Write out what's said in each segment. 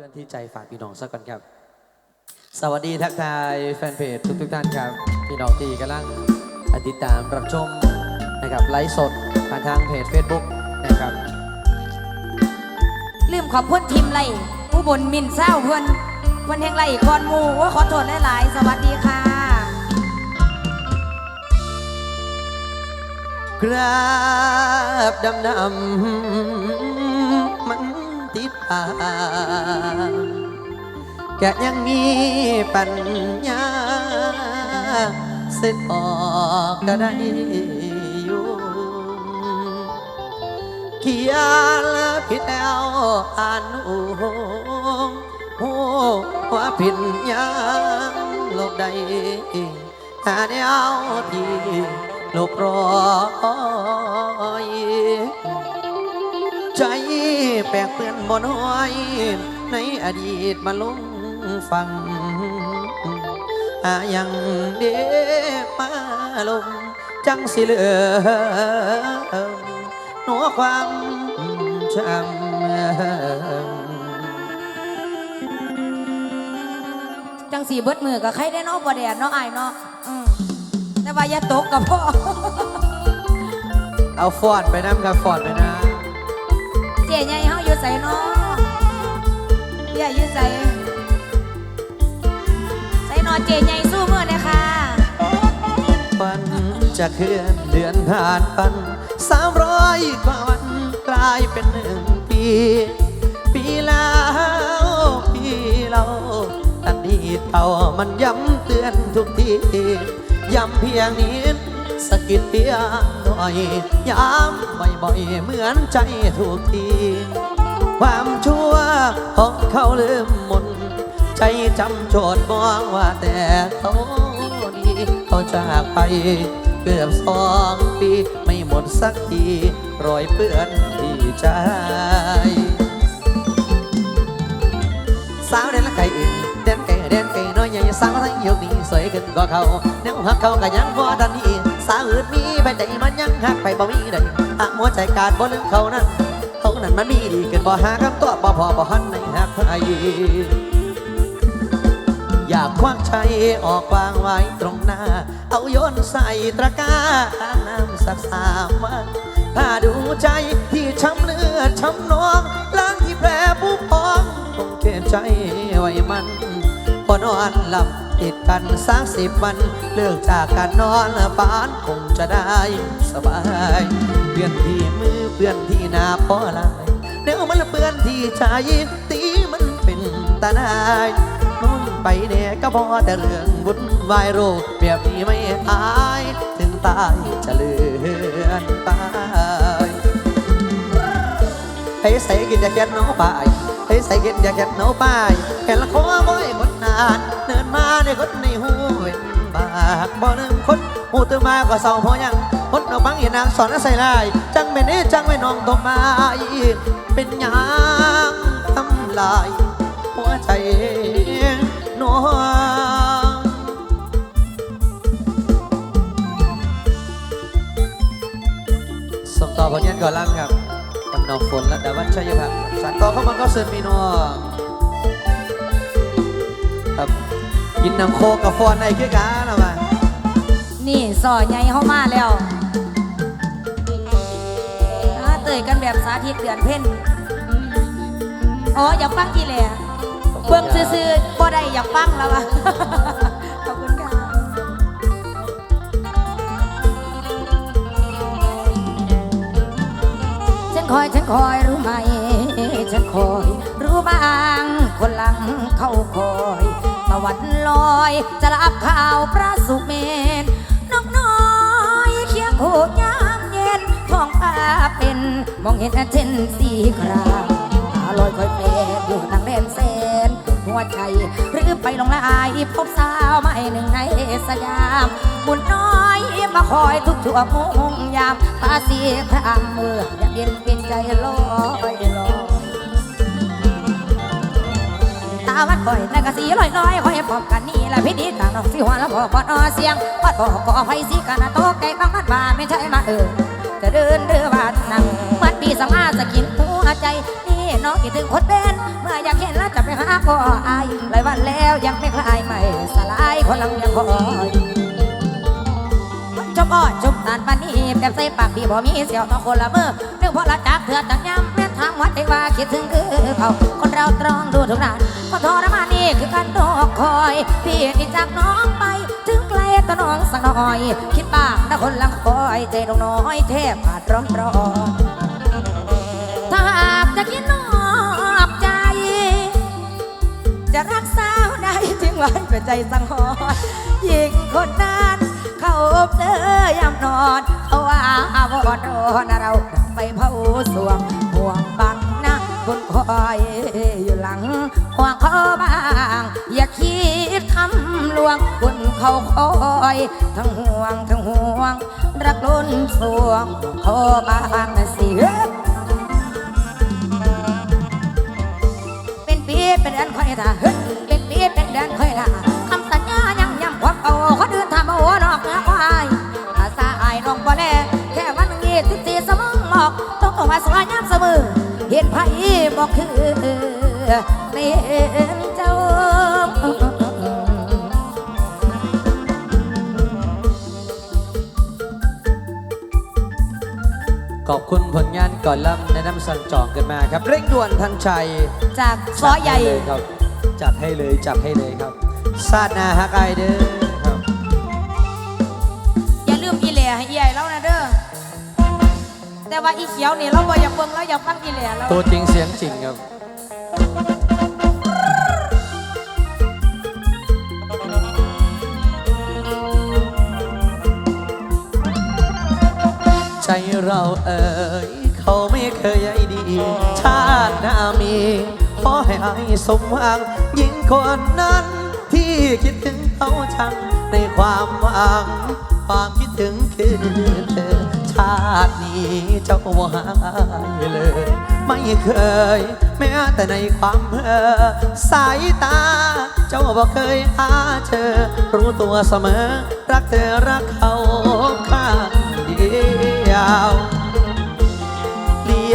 พื่อนที่ใจฝากพี่น้องสักก่อนครับ สวัสดีทักทายแฟนเพจทุกทุกๆท่านครับ พี่น้องที่กำลังติดตามรับชมนะครับไลฟ์สดผ่านทางเพจ Facebook นะครับลืมขอบคุณทีมไล่ผู้บุญมินเศร้าเพื่อนเพื่อนแห่งไล่กอนหมูว่าขอโทษหลายๆ สวัสดีค่ะ กราบดำดำมันติดปาก แกยังมีปัญญาสร็จออกก็ได้อยู่เขียนผิดแล้วอ่านหูหูว่าผิดยังลบได้หาแนวที่ลบรอย แปลกเปื้อนบนห้อย ในอดีตมาลงฟังอายังเดมาลงจังสิเหลือหนัวความช้ำจังสีเบิดมือกับใครได้เนอกบ่แดดเนาะอายเนาะอืมแต่ว่าอย่าตกกับพ่อเอาฟอดไปน้ำกับฟอดไปนะเจ๊ใหญ่เฮาอยู่ใส่นาะเบี้ยอยู่ใส่ใส่เนอเจ๊ใหญ่สู้มือเลยค่ะฝันจะเคลื่อนเดือนผ่านปันสามร้อยกว่าวันกลายเป็นหนึ่งปี ปีแล้วปีเราอดีตเอามันย้ำเตือนทุกทีย้ำเพียงนิด สะกิดเพียงหน่อยย้ำบ่อยๆ เหมือนใจถูกที ความชั่วของเขาลืมหมดใจจำโจทย์มองว่าแต่เขาดีเขาจากไปเกือบสองปีไม่หมดสักทีรอยเปื้อนที่ใจ สาวเด่นละไก่อื่นเด่นไก่เด่นไก่น้อยใหญ่สาวทั้งยกนี้สวยขึ้นกว่าเขาแนวหักเขาก็ยังพอทันทีสาอื่นมีไปใจมันยังหักไปบ่มีได้หักหัวใจกาดบ่ลืมเขานั้นเขานั้นมันมีดีเกินบ่หาคำตัวบ่พอบ่หันในหักใครอยากควักใจออกวางไว้ตรงหน้า เอาโยนใส่ตะกร้าน้ำสักสามวันถ้าดูใจที่ช้ำเลือดช้ำนองล้างที่แผลผู้พองคงเก็บใจไว้มันพอนอนหลับ กันสักสิบวัน เลิกจากการนอนปานคงจะได้สบายเปลี่ยนที่มือเปลี่ยนที่หน้าพอลายเดี๋ยวมันเปลี่ยนที่ใจตีมันเป็นตาหนายนุ่นไปเนี่ยก็พอแต่เรื่องวุ่นวายโรคแบบนี้ไม่อายถึงตายจะเลือนตายให้ใส่กินยาแก้น้องปายให้ใส่กินยาแก้น้องปายแค่ละขอบ่อยคนนานเนินมา ในคนในหูเว้นบากบ่หนึ่งคนหูตื่นมาก็เศร้าพอยังคนเอาบังเห็นนางสอนใส่ลาย จังเป็นนี้จังไม่น้องตกมาอีกเป็นหยังทำลาย หัวใจน้องส่งต่อผลงานก่อนล่ำครับกำนองฝนและดาวันชัยพัฒน์สารต่อเข้ามาก็เสิร์ฟมีนัวครับ กินน้ำโคกกับฟอนในคือกันเอามานี่ซอใหญ่เข้ามาแล้วอ่าเตยกันแบบสาธิตเดือนเพ่นอ๋ออยากฟังกี่แหล่เบิ่งซื่อๆบ่ได้อยากฟังแล้วอะขอบคุณค่ะ ฉันคอยฉันคอยรู้ไหม ฉันคอยรู้บ้าง คนหลังเขาคอย ตะวันลอย จะรับข่าวพระสุเมนนกน้อยเคียงโคยามเย็นท้องฟ้าเป็นมองเห็นเช่นสีครามตาลอยคอยเป็นอยู่ทางแดนเซนหัวใจหรือไปลงลายพบสาวไม่หนึ่งในสยาม บุญน้อยมาคอยทุกชั่วโมงยามตาสีครามเมืออยากเย็นเป็นใจลอยลอย วัดคอยนั่ก็สีลอยลอยคอยพบกันนี่และพิธีการน้องสีหัวแล้วพอพอดอเสียงวัดพอก่อไฟสีกันโตไก่บางมัดว่าไม่ใช่มาเออจะเดินเดือบาดนั่งมันปีสมาสกินหัวใจนี่น้องคิดถึงคนเป็นเมื่ออยากเห็นแล้วจะไปหาก็อายหลายวันแล้วยังไม่คลายไม่สลายคนลังยังคอยจบอ้อนจบตานปานนี้แบบใส่ปากพี่บ่มีเสียวต้องคนละมือเรื่องพอละจักเถื่อจักย้ำ ทางวัดได้ว่าคิดถึงคือเขาคนเราตรองดูทุกนานก็ทรมานนี่คือการรอคอยพี่นี่จากน้องไป ถึงไกลก็น้องสักหน่อย คิดบ้างนะคนลังคอยใจดวงน้อยแทบขาดร้อนร้อนถ้าหากจะคิดนอกใจ จะรักสาวได้จึงไว้เป็นใจสังหรณ์ยิ่งคนนั้นเขาเด้อยามนอนเขาว่าบ่โดนเราไปเผาสวง ห่วงบังนะคนคอยอยู่หลังห่วงเขาบ้าง อย่าคิดทำลวงคนเขาคอย ทั้งห่วงทั้งห่วง รักล้นสวงเขาบ้างสิเฮ้ยเป็นปีเป็นอันคอยท่า ต้องต้องมาสวยย้ำเสมอเห็นไผบอกคือในเห็นเจ้าขอบคุณผลงานก่อนลำในน้ำสั่งจองกันมาครับ เร่งด่วนทันใจจากซอยใหญ่จัดเลยครับจัดให้เลยจัดให้เลยครับซาดหนาฮักไอายเด้อ แต่ว่าอีเขียวนี่เราบ่อยากเบิ่งเราอยากฟังอีเหล่เราตัวจริงเสียงจริงครับ ใจเราเอ่ยเขาไม่เคยใยดีชาติหน้ามีขอให้อายสมหวังยิ่งคนนั้น ที่คิดถึงเขาชังในความหวัง ความคิดถึงคือเธอาตินี้เจ้าบ่หายเลย ไม่เคย แม้แต่ในความเพ้อสายตา เจ้าบอกเคยหาเจอรู้ตัวเสมอ รักเธอรักเขาข้างเดียว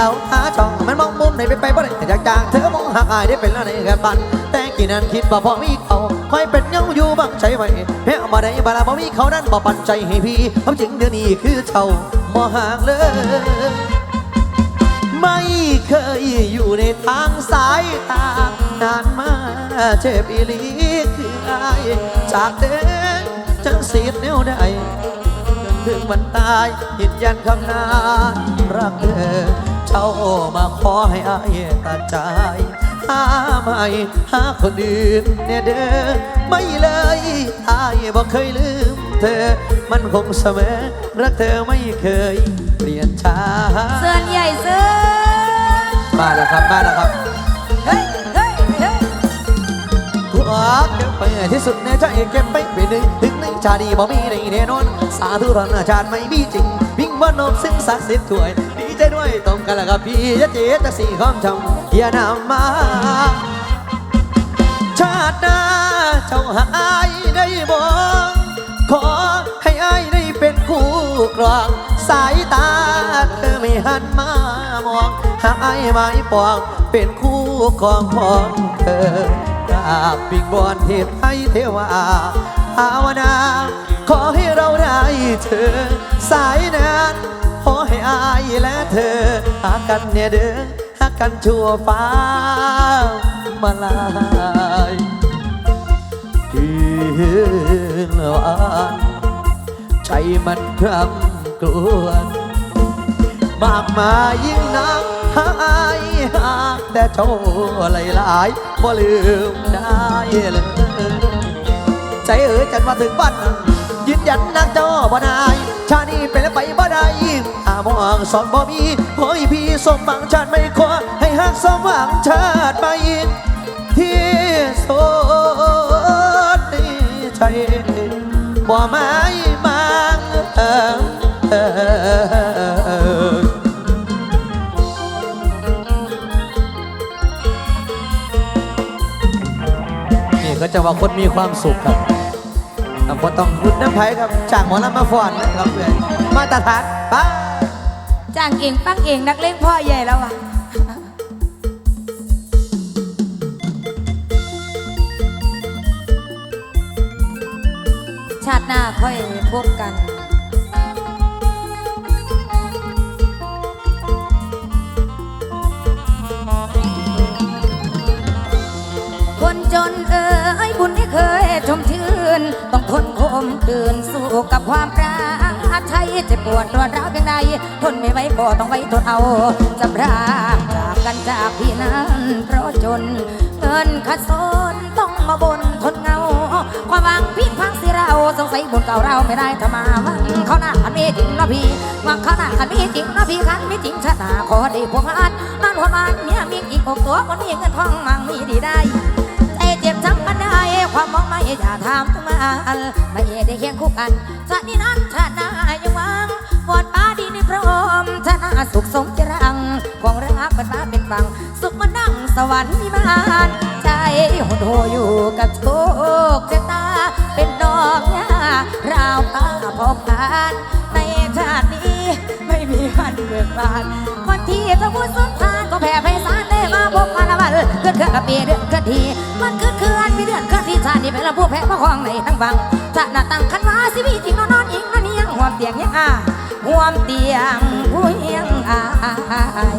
ดียวหาช่องมันมองมุมไหนไปไปบ่ได้แต่จากจากเธอมองหากอายได้เป็นแล้วในแค่ปันแต่กี่นั้นคิดว่าพอมีเขาคอยเป็นเงาอยู่บ้างใจไหมเฮ้มาได้บาลาพอมีเขานั้นบ่ปันใจให้พี่เขาจริงเดี๋ยวนี้คือเจ้าบ่ห่างเลย ไม่เคยอยู่ในทางสายตานานมาเจ็บอีหลีคืออายจากเดินจังสีดแนวใดจนถึงวันตายยืนยันคำนารักเธอ เจ้ามาขอให้อายตัดใจหาไม่หาคนอื่นเนี่ยเด้อไม่เลยอายบอกเคยลืมเธอ มันคงเสมอรักเธอไม่เคยเปลี่ยนชาเสื้อใหญ่เสื้อมาแล้วครับมาแล้วครับเฮ้ยเฮ้ยเฮ้ยหัวเก็บไปที่สุดในใจเก็บไปเป็นหนึ่งถึงในชาดีบ่มีในแน่นอน สาธุรณาชาติไม่มีจริงวิ่งว่านบซึ่งศักดิ์สิทธิ์ถวยดี ใจด้วยตรงกันล้วกับพี่ยะเจตสีข้อมชำอย่านำมา ชาติหน้าเจ้าหาอายได้บ่ขอให้อายได้เป็นคู่กรองสายตาเธอไม่หันมามอง หากอายไม่ปองเป็นคู่ของของเธอกราบปิงบอนเทพไทยเทวาภาวนา ขอให้เราได้เธอสายนั้น ขอให้อายและเธอหากันเนี่ยเด้อหากันชั่วฟ้ามาลายคืนวานใจมันคร่ำกรวนมากมายยิ่งนักหายหากแต่โชว์หลายๆบ่ลืมได้เลยใจเอ๋ยจันมาถึงบ้านยืนยันนักจ้าบ่นาย ชานี้เป็นไป ได้อามองสอนบ่มีขอให้พี่สมหวังชาติไม่ขอให้หักสมหวังชาติไปที่สุดในใจบ่หมายมังเออเออนี่ก็จะว่าคนมีความสุขครับแต่ก็ต้องรุดน้ำไผ่ครับ จากหมอลำมาฟอนนะครับเพื่อนาตรฐานป้าจ้างเองปั้งเองนักเล่นพ่อใหญ่แล้วอะชาติหน้าค่อยพบกัน คนจนเอ๋ยบุญไม่เคยชมชื่น ต้องทนคมคืน สู้กับความรัก ไทยเจ็บปวดรวดร้าวเพียงใดทนไม่ไหวก็ต้องไว้ทนเอาจะพรากจากกันจากพี่นั้นเพราะจนเงินขัดสนต้องมาบนทนเงา ความหวังพิดพังสิเราสงสัยบุญเก่าเราไม่ได้ทำมาวังเขาหน้าคันมีจริงนะพี่วังเขาหน้าคันมีจริงนะพี่คันมีจริงชะตาขอได้พวกอันนั่นหัวมันเมียมีอีกอกตัวคนมีเงินทองมั่งมีดีได้ ความมองไม่อย่าทำทั้งมันไม่ได้เคียงคู่กันชาตินี้นั้นชาติหน้ายังหวังวอดป้าดีในพร้อมชาติหน้าสุขสมจรัง ของรักเป็นฟ้าเป็นฟัง สุขมันนั่งสวรรค์มีมานใจหดโหอยู่กับโชคชะตา เป็นดอกหญ้าราวตาพบกันในชาตินี้ไม่มีวันเบิกบานวันที่เจ้าพูดสุดทานก็แผ่ไพศาลได้มาพบกันละวันเกิดเคลื่อนกับปีเดือนเคลื่อนทีมันเกิดเคลื่อน นะผู้แพ้พระคองในทั้งบังจะหน้าตั้งคันว่าสิมีจริงนอนนอนอิงนอนเนียงหวมเตียงยังอาหวมเตียงผู้เฮียงอาย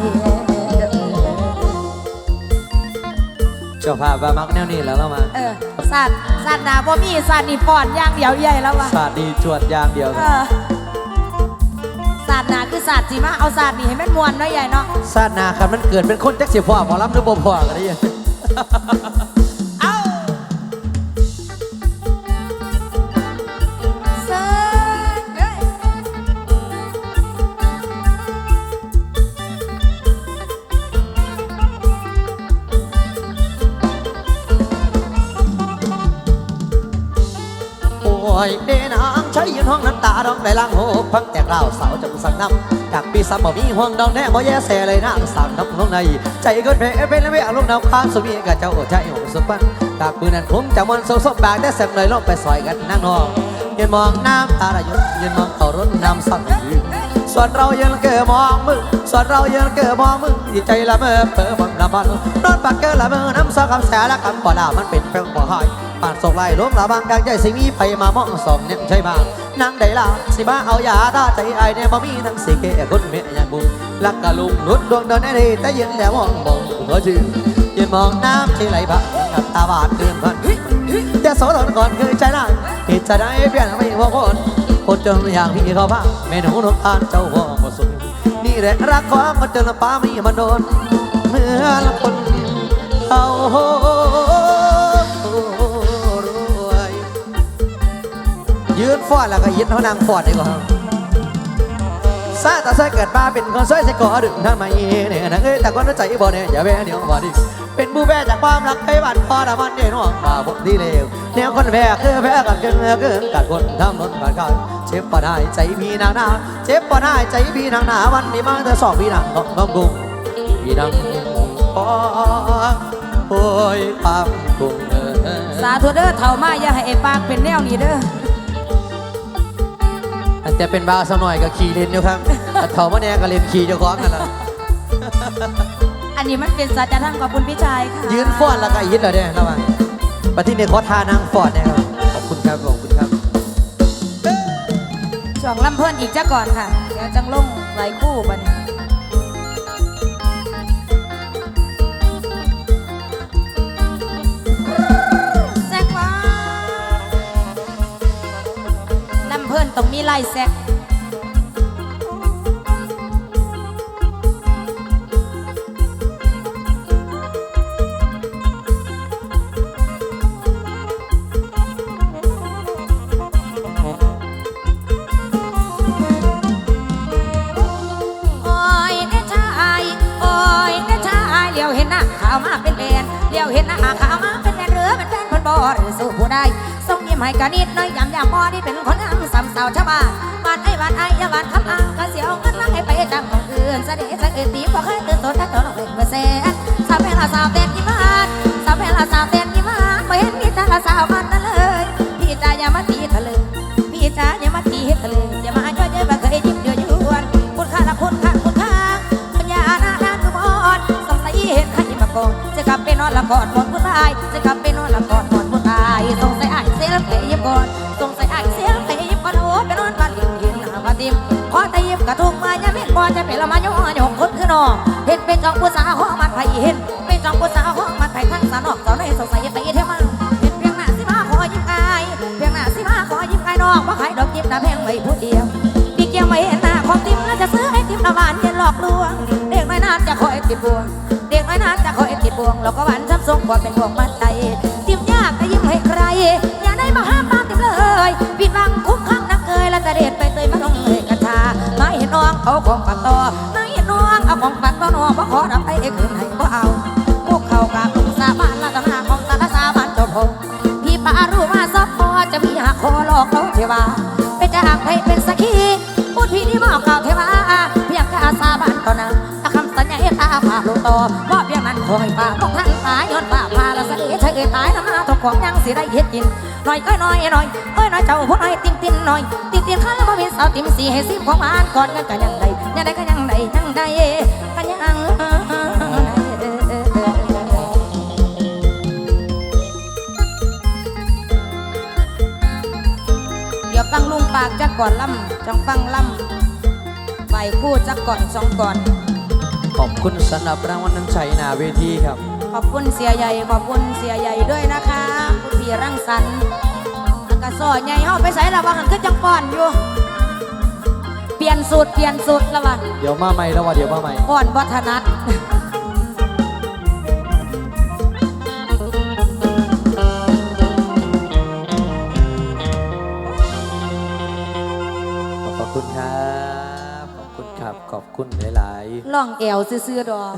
เจ้าภาพว่ามักแนวนี้แล้วเรามาเออสัตว์สัตว์นาบ่มีสัตว์นี่ปอดย่างเดียวใหญ่แล้ววะศาสตร์ดีจวดยางเดียวเออศาสต์นาคือศาสตร์จีมาเอาศาสต์นี่ให้มันมวนเนาะใหญ่เนาะศาสต์นาคันมันเกิดเป็นคนจักเสียพ่อหมอลำหรือบ่พ่อกันได้ยัง อยเดนางใช้ยืนห้องน้ำตาดองได้ล้างหกพังแตกเล่าวสาวจำสั่งน้ำจากปีสามบ่มีห่วงดองแน่บ่แย่แสเลยนางสามน้ำลงใน ใจก็เพลเป็นแล้วอลงน้ำค้างสมีกับเจ้าใจหงสุปันจากปืนนั้นคงจะมันโซซบากได้แสงเลยลงไปซอยกันนั่งนองยืนมองน้ำตาระยุยืนมองเขารถน้ำสั่งยืน ส่วนเรายังเกอมองมึงส่วนเรายังเกอมองมึงดีใจละเมอเปิดบังละมันนอนปากเกอละเมอน้ำซอคำแสละคำบ่ลามันเป็นเพียงบ่หายปานส่งไล่ล้มละบางกลางใจสิมีไฟมามองสองเนี่ยใช่บ้างนั่งได้ละสิบ้าเอายาตาใจไอเนี่ยบ่มีทั้งสิเกะคนเมียย่างบุญลักกะลุงนุดดวงเดินได้ดีแต่ยืนแล้วมองมองหัวชื่นยืนมองน้ำที่ไหลผ่านกับตาบาดเดือนพันแต่โสดก่อนเคยใจได้เหตุจะได้เปลี่ยนไม่พอคน คนจนอย่างพี่เขาบ้างแม่หนูนกทานเจ้าห่วงก็สุดนี่แหละรักของคนจนป้ามีมาโดนเมื่อละคนเขารวยยืนฟอดแล้วก็ยืดเขานางฟอดดีกว่า ซาตาใส่เกิดมาเป็นคนสวยใส่กอดึงทำไมเนี่ยนะเอ้ยแต่คนใจบ่เนี่ยอย่าแว่เดี๋ยวบ่ดิเป็นผู้แพ้จากความรักให้บันพอละมันเด่นห่วงมาผมดีเลวแนวคนแพ้คือแพ้กันเกินเกินกัดคนทำนนผ่านกันเจ็บปะได้ใจพี่นางนาเจ็บปะได้ใจพี่นางนาวันนี้มาเธอสองพี่นางน้องน้องกุ้งพี่นางปอโอ้ยปั๊มกุ้งสาธุเด้อเถ่ามาอย่าให้ไอ้ปากเป็นแนวนี้เด้อ แต่เป็นบ้าสักหน่อยก็ขี่เลนอยู่ครับแต่เขามาแน่ก็เลนขี่เจ้าของกันละอันนี้มันเป็นสัจธรรมขอบคุณพี่ชายค่ะยืนฟอดแล้วก็ยิดเลยเนี่ยระวังปฏิเนี่ยขอทานางฟอดเนี่ยครับ ขอบคุณครับ ขอบคุณครับช่วงลำเพิ่นอีกจ้าก่อนค่ะ เดี๋ยวจังลงไหลคู่บัดน ต้องมีลายแซก ส่งยิ้มให้กันนิดน้อยยำยามพอที่เป็นคนงามสำเสาชาวบ้านบ้านไอ้บ้านไอ้ยาบ้านคำอังก็เสียวเงินนั่งให้ไปจำของอื่นเสด็จเสด็จตีบ่เคยตื่นตัวถ้าเจ้าเราเป็นเปอร์เซ็นต์สาวแพงละสาวเต้นยิ้มมานสาวแพงละสาวเต้นยิ้มมานไม่เห็นมีแต่ละสาวมันนั่นเลยพี่จ๋าอย่ามาตีทะลึงพี่จ๋าอย่ามาตีทะลึงอย่ามาย่อเย้ยบ่เคยยิ้มเดือดยวนคุณค่าละคุณค่าคุณค่าปัญญาหน้าด้านคือมอนสงสัยเห็นใครมาก่อนจะกลับไปนอนละกอดหมดผู้ตายจะกลับไป ก่อนสงสัยไอ้เสียงไปยิบกันโอ้ไปนอนบ้านลิงยินหามาติมขอต่ยิบกระทุกมาอย่าเม็ดพอจะเป็นละมาโยหยกคนขึ้นออเห็นเป็นจองกุศลห้องมันไผ่เห็นเป็นจองกุศลห้องมันไผ่ทั้งสานอกสาวในสงสัยไปเท่ามาเห็นเพียงหน้าสิมาขอยิบไอเพียงหน้าสิมาขอยิบไอนองว่าะใครดอกยิบน้ำแพงไม่พูดเดียวปีเกียวไม่เห็นหน้าของติมน่าจะซื้อไอติมละบานเย็นหลอกลวงเด็กน้อยนาจะคอยติดบวงเด็กน้อยนาจะคอยติดบวงเราก็หวานช้ำทรงกว่เป็นห่วงมันใจติมยากก็ยิ้มให้ใคร เอาของปากต่อไม่เห็นน้องเอาของปากต่อน้องเพราะขอรับไปเองคืนให้ก็เอาพวกเขากราบลงสาบานละตำนาของตาลสาบานเจบพงพี่ป้ารู้ว่าซับพอจะมีหักคอหลอกเขาเทวาเป็นจะหักให้เป็นสักขีพูดพี่ที่บอกกล่าวเทวาเพียงแค่อาสาบานต่อหน้าอาคำสัญญาเอตาผ่าลงต่อว่าเพียงนั้นคอยป้าต้องท่า ละเสด็จเธอายน้ำหน้าตกของยังสิได้เฮ็ดกินหน่อยก็น้อยหน่อยเอ้ยน้อยเจ้าผู้น้อยติ่มติ่มหน่อยติ่มติ่มข้าแล้วบ่มีสาวติ่มสีให้ซิมของมานก่อนกันกันยังใดยังใดก็ยังใดยังใดกันยังใดเดี๋ยวฟังลุงปากจักก่อนล่ำจังฟังล่ำไปคู่จักก่อนสองก่อนขอบคุณสำหรับรางวัลน้ำใจนาเวทีครับ ขอบคุณเสียใหญ่ขอบคุณเสียใหญ่ด้วยนะคะคุณพี่รังสรรค์แล้วกระสอใหญ่เฮาไปใส่ละว่าหันก็จังป้อนอยู่ เปลี่ยนสูตรเปลี่ยนสูตรละว่าเดี๋ยวมาใหม่แล้วว่าเดี๋ยวมาใหม่ป้อนวัฒนัดขอบคุณครับ ขอบคุณครับ ขอบคุณหลายล่องแอวซื่อๆดอก